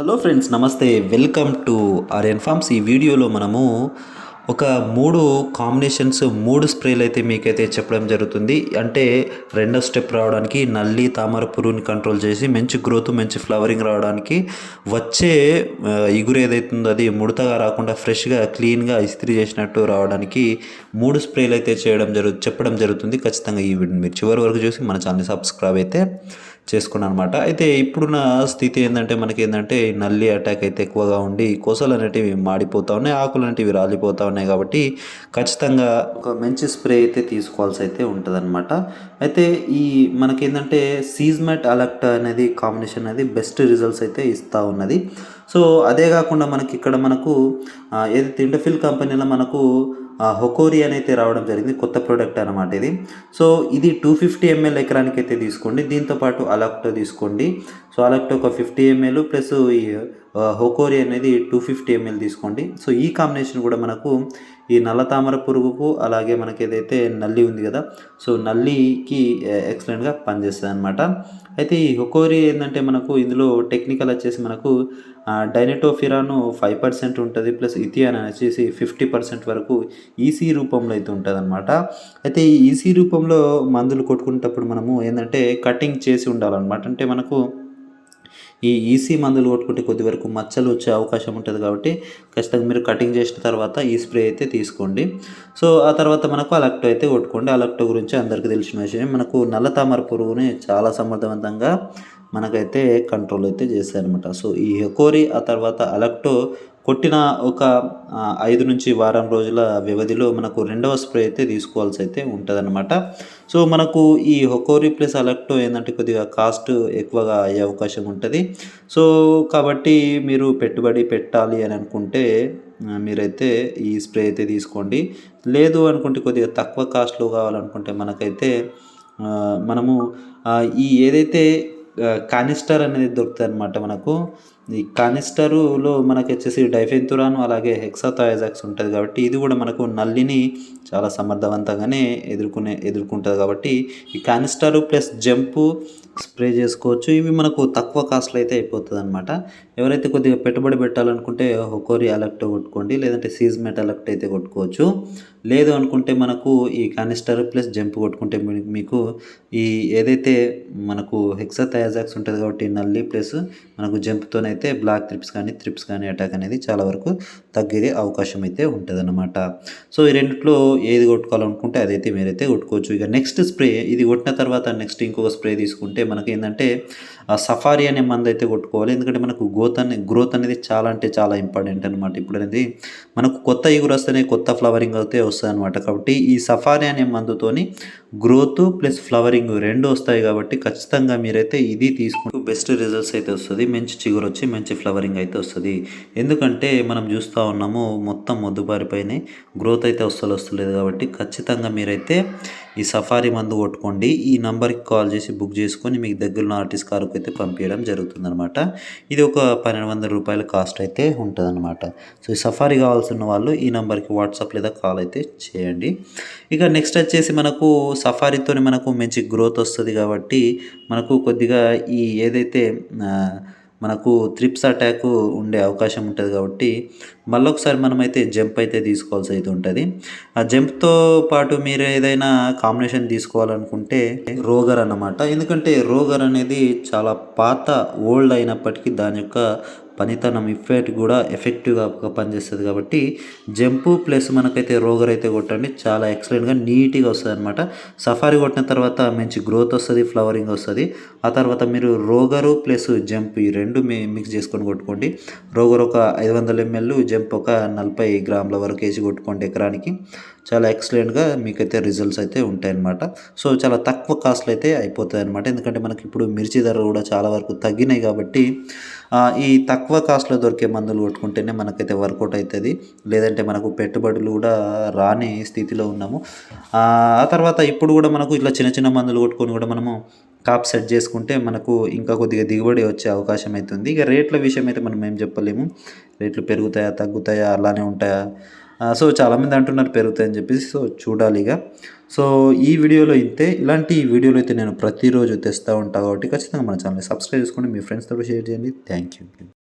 Hello friends నమస్తే. Welcome to R farms ఈ వీడియోలో మనము ఒక మూడు కాంబినేషన్స్ మూడు స్ప్రేలు అయితే మీకైతే చెప్పడం జరుగుతుంది. అంటే రెండో స్టెప్ రావడానికి నల్లి తామర పురుగుని కంట్రోల్ చేసి మంచి గ్రోత్ మంచి ఫ్లవరింగ్ రావడానికి వచ్చే ఇగురు ఏదైతే ఉందో అది ముడతగా రాకుండా ఫ్రెష్గా క్లీన్గా ఇస్త్రీ చేసినట్టు రావడానికి మూడు స్ప్రేలు అయితే చేయడం జరుగు చెప్పడం జరుగుతుంది. ఖచ్చితంగా ఈ వీడియో మీరు చివరి వరకు చూసి మన ఛానల్ సబ్స్క్రైబ్ అయితే చేసుకున్నాను అనమాట అయితే ఇప్పుడున్న స్థితి ఏంటంటే మనకి ఏంటంటే నల్లి అటాక్ అయితే ఎక్కువగా ఉండి కోసలు అనేటివి మాడిపోతూ ఉన్నాయి ఆకులు అనేటివి రాలిపోతూ ఉన్నాయి కాబట్టి ఖచ్చితంగా ఒక మంచి స్ప్రే అయితే తీసుకోవాల్సి అయితే ఉంటుందన్నమాట. అయితే ఈ మనకి ఏంటంటే సీజ్మెట్ అలక్ట్ అనేది కాంబినేషన్ అనేది బెస్ట్ రిజల్ట్స్ అయితే ఇస్తూ ఉన్నది. సో అదే కాకుండా మనకి ఇక్కడ మనకు ఏదైతే ఇంటర్ఫిల్ కంపెనీలో మనకు హొకోరి అని అయితే రావడం జరిగింది కొత్త ప్రోడక్ట్ అనమాట ఇది. సో ఇది టూ ఫిఫ్టీ ఎంఎల్ ఎకరానికి అయితే తీసుకోండి దీంతో పాటు అలక్టో తీసుకోండి. సో అలక్టో ఒక ఫిఫ్టీ ఎంఎల్ ప్లస్ ఈ హోకోరి అనేది టూ ఫిఫ్టీ ఎంఎల్ తీసుకోండి. సో ఈ కాంబినేషన్ కూడా మనకు ఈ నల్ల తామర పురుగుకు అలాగే మనకి ఏదైతే నల్లి ఉంది కదా సో నల్లికి ఎక్సలెంట్గా పనిచేస్తుంది అనమాట అయితే ఈ హొకోరి ఏంటంటే మనకు ఇందులో టెక్నికల్ వచ్చేసి మనకు డైనటోఫిరాను ఫైవ్ పర్సెంట్ ఉంటుంది ప్లస్ ఇథియాన్ వచ్చేసి ఫిఫ్టీ పర్సెంట్ వరకు ఈసీ రూపంలో అయితే ఉంటుంది అనమాట అయితే ఈ ఈసీ రూపంలో మందులు కొట్టుకునేటప్పుడు మనము ఏంటంటే కటింగ్ చేసి ఉండాలన్నమాట. అంటే మనకు ఈ ఈసీ మందులు కొట్టుకుంటే కొద్ది వరకు మచ్చలు వచ్చే అవకాశం ఉంటుంది కాబట్టి ఖచ్చితంగా మీరు కటింగ్ చేసిన తర్వాత ఈ స్ప్రే అయితే తీసుకోండి. సో ఆ తర్వాత మనకు అలక్టో అయితే కొట్టుకోండి. అలక్టో గురించి అందరికీ తెలిసిన విషయం. మనకు నల్ల తామర పురుగుని చాలా సమర్థవంతంగా మనకైతే కంట్రోల్ అయితే చేస్తారనమాట సో ఈ హెకోరి ఆ తర్వాత అలక్టో కొట్టిన ఒక ఐదు నుంచి వారం రోజుల వ్యవధిలో మనకు రెండవ స్ప్రే అయితే తీసుకోవాల్సి అయితే ఉంటుందన్నమాట. సో మనకు ఈ హొకోరి ప్లస్ అలెక్టో ఏంటంటే కొద్దిగా కాస్ట్ ఎక్కువగా అయ్యే అవకాశం ఉంటుంది. సో కాబట్టి మీరు పెట్టుబడి పెట్టాలి అని అనుకుంటే మీరైతే ఈ స్ప్రే అయితే తీసుకోండి. లేదు అనుకుంటే కొద్దిగా తక్కువ కాస్ట్లో కావాలనుకుంటే మనకైతే మనము ఈ ఏదైతే కానిస్టర్ అనేది దొరుకుతుంది అనమాట మనకు ఈ కానిస్టరులో మనకి వచ్చేసి డైఫెన్తురాను అలాగే హెక్సాథాయజాక్స్ ఉంటుంది కాబట్టి ఇది కూడా మనకు నల్లిని చాలా సమర్థవంతంగానే ఎదుర్కొనే ఎదుర్కొంటుంది కాబట్టి ఈ కానిస్టరు ప్లస్ జంపు స్ప్రే చేసుకోవచ్చు. ఇవి మనకు తక్కువ కాస్ట్లో అయితే అయిపోతుంది అనమాట ఎవరైతే కొద్దిగా పెట్టుబడి పెట్టాలనుకుంటే హొకోరి అలెక్ట్ కొట్టుకోండి లేదంటే సీజ్మెట్ అలెక్ట్ అయితే కొట్టుకోవచ్చు. లేదు అనుకుంటే మనకు ఈ కానిస్టర్ ప్లస్ జంప్ కొట్టుకుంటే మీకు ఈ ఏదైతే మనకు హెక్సాథయాజాక్స్ ఉంటుంది కాబట్టి నల్లి ప్లస్ మనకు జంప్తోనే అయితే బ్లాక్ త్రిప్స్ కానీ త్రిప్స్ కానీ అటాక్ అనేది చాలా వరకు తగ్గే అవకాశం అయితే ఉంటుందన్నమాట. సో ఈ రెండిట్లో ఏది కొట్టుకోవాలనుకుంటే అదైతే మీరైతే కొట్టుకోవచ్చు. ఇక నెక్స్ట్ స్ప్రే ఇది కొట్టిన తర్వాత నెక్స్ట్ ఇంకొక స్ప్రే తీసుకుంటే మనకి ఏంటంటే ఆ సఫారీ అనే మందు అయితే కొట్టుకోవాలి. ఎందుకంటే మనకు గ్రోత్ అనే గ్రోత్ అనేది చాలా అంటే చాలా ఇంపార్టెంట్ అనమాట ఇప్పుడు అనేది మనకు కొత్త ఇగురు వస్తేనే కొత్త ఫ్లవరింగ్ అయితే వస్తుంది అనమాట కాబట్టి ఈ సఫారీ అనే మందుతోని గ్రోత్ ప్లస్ ఫ్లవరింగ్ రెండు వస్తాయి కాబట్టి ఖచ్చితంగా మీరైతే ఇది తీసుకుంటూ బెస్ట్ రిజల్ట్స్ అయితే వస్తుంది. మంచి చిగురు వచ్చి మంచి ఫ్లవరింగ్ అయితే వస్తుంది. ఎందుకంటే మనం చూస్తూ ఉన్నాము మొత్తం మొద్దుబారిపైనే గ్రోత్ అయితే వస్తలు వస్తలేదు కాబట్టి ఖచ్చితంగా మీరైతే ఈ సఫారీ మందు కొట్టుకోండి. ఈ నంబర్కి కాల్ చేసి బుక్ చేసుకొని మీకు దగ్గరలో ఆర్టిస్ట్ కారుకు అయితే పంపించడం జరుగుతుంది అనమాట ఇది ఒక పన్నెండు వందల రూపాయల కాస్ట్ అయితే ఉంటుందన్నమాట. సో ఈ సఫారీ కావాల్సిన వాళ్ళు ఈ నెంబర్కి వాట్సాప్ లేదా కాల్ అయితే చేయండి. ఇక నెక్స్ట్ వచ్చేసి మనకు సఫారీతో మనకు మంచి గ్రోత్ వస్తుంది కాబట్టి మనకు కొద్దిగా ఈ ఏదైతే మనకు త్రిప్స్ అటాక్ ఉండే అవకాశం ఉంటుంది కాబట్టి మళ్ళొకసారి మనమైతే జంప్ అయితే తీసుకోవాల్సి అయితే ఉంటుంది. ఆ జంప్తో పాటు మీరు ఏదైనా కాంబినేషన్ తీసుకోవాలనుకుంటే రోగర్ అన్నమాట. ఎందుకంటే రోగర్ అనేది చాలా పాత ఓల్డ్ అయినప్పటికీ దాని యొక్క పనితనం ఇఫెక్ట్ కూడా ఎఫెక్టివ్గా పనిచేస్తుంది కాబట్టి జంపు ప్లస్ మనకైతే రోగర్ అయితే కొట్టండి. చాలా ఎక్సలెంట్గా నీట్గా వస్తుంది అనమాట సఫారీ కొట్టిన తర్వాత మంచి గ్రోత్ వస్తుంది ఫ్లవరింగ్ వస్తుంది. ఆ తర్వాత మీరు రోగరు ప్లస్ జంప్ ఈ రెండు మీ మిక్స్ చేసుకొని కొట్టుకోండి. రోగర్ ఒక ఐదు వందల ఎంఎల్ జంప్ ఒక నలభై గ్రాముల వరకు వేసి కొట్టుకోండి ఎకరానికి. చాలా ఎక్సలెంట్గా మీకైతే రిజల్ట్స్ అయితే ఉంటాయన్నమాట. సో చాలా తక్కువ కాస్ట్లు అయితే అయిపోతాయి అనమాట ఎందుకంటే మనకి ఇప్పుడు మిర్చి ధరలు కూడా చాలా వరకు తగ్గినాయి కాబట్టి ఈ తక్కువ కాస్ట్లో దొరికే మందులు కొట్టుకుంటేనే మనకైతే వర్కౌట్ అవుతుంది లేదంటే మనకు పెట్టుబడులు కూడా రాని స్థితిలో ఉన్నాము. ఆ తర్వాత ఇప్పుడు కూడా మనకు ఇట్లా చిన్న చిన్న మందులు కొట్టుకొని కూడా మనము కాప్ సెట్ చేసుకుంటే మనకు ఇంకా కొద్దిగా దిగుబడి వచ్చే అవకాశం అవుతుంది ఇక రేట్ల విషయం అయితే మనం ఏం చెప్పలేము. రేట్లు పెరుగుతాయా తగ్గుతాయా అలానే ఉంటాయా? సో చాలామంది అంటున్నారు పెరుగుతాయని చెప్పేసి సో చూడాలి ఇక సో ఈ వీడియోలో ఇంతే ఇలాంటి వీడియోలు అయితే నేను ప్రతిరోజు తెస్తూ ఉంటాను కాబట్టి ఖచ్చితంగా మన ఛానల్ని సబ్స్క్రైబ్ చేసుకోండి మీ ఫ్రెండ్స్తో షేర్ చేయండి. Thank you.